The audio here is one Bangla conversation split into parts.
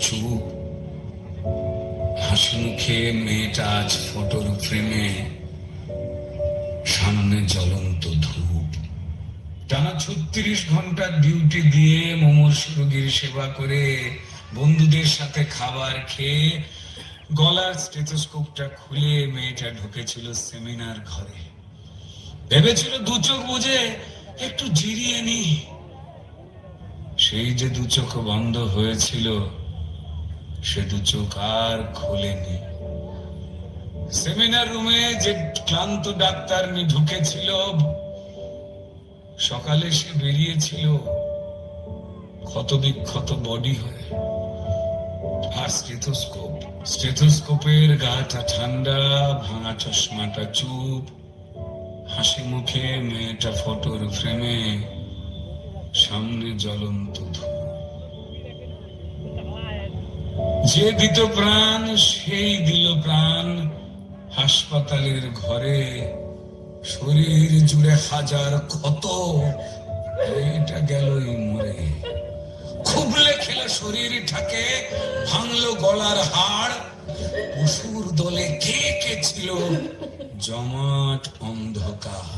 চুপ হাসি মেয়েটা আজ ফটোর ফ্রেমে, সামনে জ্বলন্ত ধূপ। টানা ছত্রিশ ঘণ্টার ডিউটি দিয়ে মোমোস রোগীর সেবা করে বন্ধুদের সাথে খাবার খেয়ে গলার স্টেথোস্কোপটা খুলে মেয়েটা ঢুকেছিল সেমিনার ঘরে। ভেবেছিল দু চোখ বুঝে একটু জিরিয়ে নি সেই যে দু চোখ বন্ধ হয়েছিল সে দু চোখ আর খোলেনি। সেমিনার রুমে যে ক্লান্ত ডাক্তার নি ঢুকেছিল, সকালে সে বেরিয়েছিল ক্ষত বিক্ষত বডি হয়ে। আর স্টেথোস্কোপ স্টেথোস্কোপের গাটা ঠান্ডা, ভাঙা চশমাটা চুপ, হাসি মুখে মেয়েটা ফটোর ফ্রেমে সামনে জ্বলন্ত ধূপ। যে দিত প্রাণ, সেই দিল প্রাণ। হাসপাতালের ঘরে শরীর জুড়ে হাজার ক্ষত এটা গেলই মরে। খুবলে খেলে শরীর ঠাকে ভাঙলো গলার হাড়। পশুর দলে কে কে ছিল? জমাট অন্ধকার।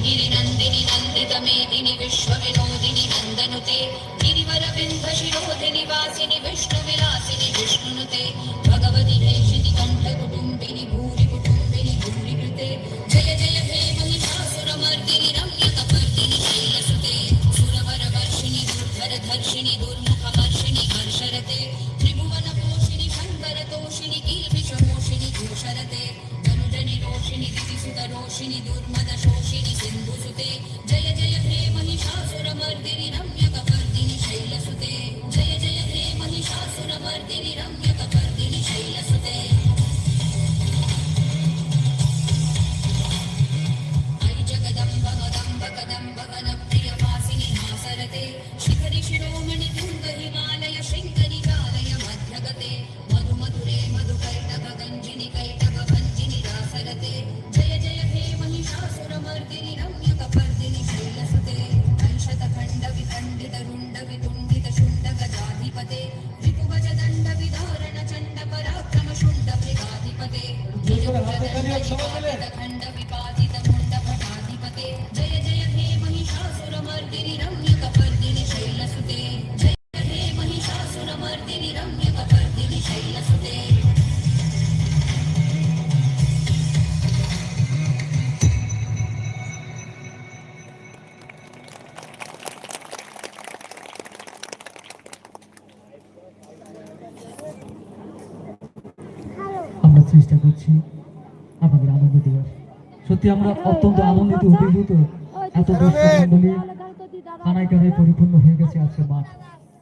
ऐगिरि नन्दिनि नन्दित मेदिनि विश्वविनोदिनि नन्दनुते गिरिवरविन्द शिरोधिनि वासिनि विष्णुविलासिनि विष्णुनुते भगवति हेशिनि कण्ठकुटुम्बिनि भूरि कुटुम्बिनि भूरि कृते जय जय हे महिषासुरमर्दिनि रम्यकपर्दिनि शैलसुते सुरवरवर्षिणि दुर्धरधर्षिणि दुर्मुखवर्षिणि हर्षरते त्रिभुवनपोषिणि शङ्करतोषिणि किल्बिषमोषिणि घोषरते धनुजनि रोषिणि दितिसुतरोषिणि दुर्मदशोषिणि सिन्धुसुते जय जय, हे महिषासुरमर्दिनि रम्यकपर्दिनि शैलसुते जय जय, हे महिषासुरमर्दिनि रम्यकपर्दिनि शैलसुते ऐ जगदम्ब गदम्ब कदम्ब गणप्रियवासिनि हासरते प्रजापते भृगुवजदण्ड विधारण चण्ड पराक्रम जय जय, हे महिषासुर मर्दिनि रम्य कपर्दिनि शैलसुते। जय हे महिषासुर मर्दिनि रम्य कपर्दिनि চেষ্টা করছি আপনাদের আনন্দ দেওয়ার। সত্যি আমরা অত্যন্ত আনন্দিত অভিভূত এত দর্শক কানায় কানায় পরিপূর্ণ হয়ে গেছে আজকে মাঠ।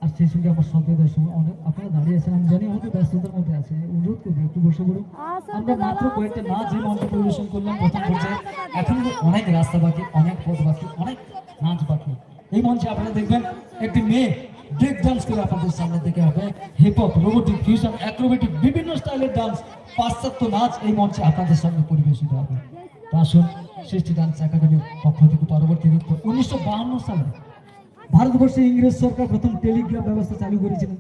আর সেই সঙ্গে আমার সঙ্গে দর্শক অনেক আপনারা দাঁড়িয়ে আছেন আমি জানি হয়তো ব্যস্ততার মধ্যে আছে অনুরোধ করব একটু বসে পড়ুন। আমরা মাত্র কয়েকটা নাচ এই মঞ্চে পরিবেশন করলাম প্রথম পর্যায়ে এখন অনেক রাস্তা বাকি অনেক পথ বাকি অনেক নাচ বাকি। এই মঞ্চে আপনারা দেখবেন একটি মেয়ে ব্রেক ডান্স করে আপনাদের সামনে থেকে হবে। Hip hop robotic fusion acrobatic বিভিন্ন স্টাইলের ডান্স পাশ্চাত্য নাচ এই মঞ্চে আপনাদের সঙ্গে পরিবেশিত হবে। তো আসুন, সৃষ্টি ডান্স একাডেমির পক্ষ থেকে পরবর্তী উনিশশো সালে ভারতবর্ষে ইংরেজ সরকার প্রথম টেলিগ্রাফ ব্যবস্থা চালু করেছিলেন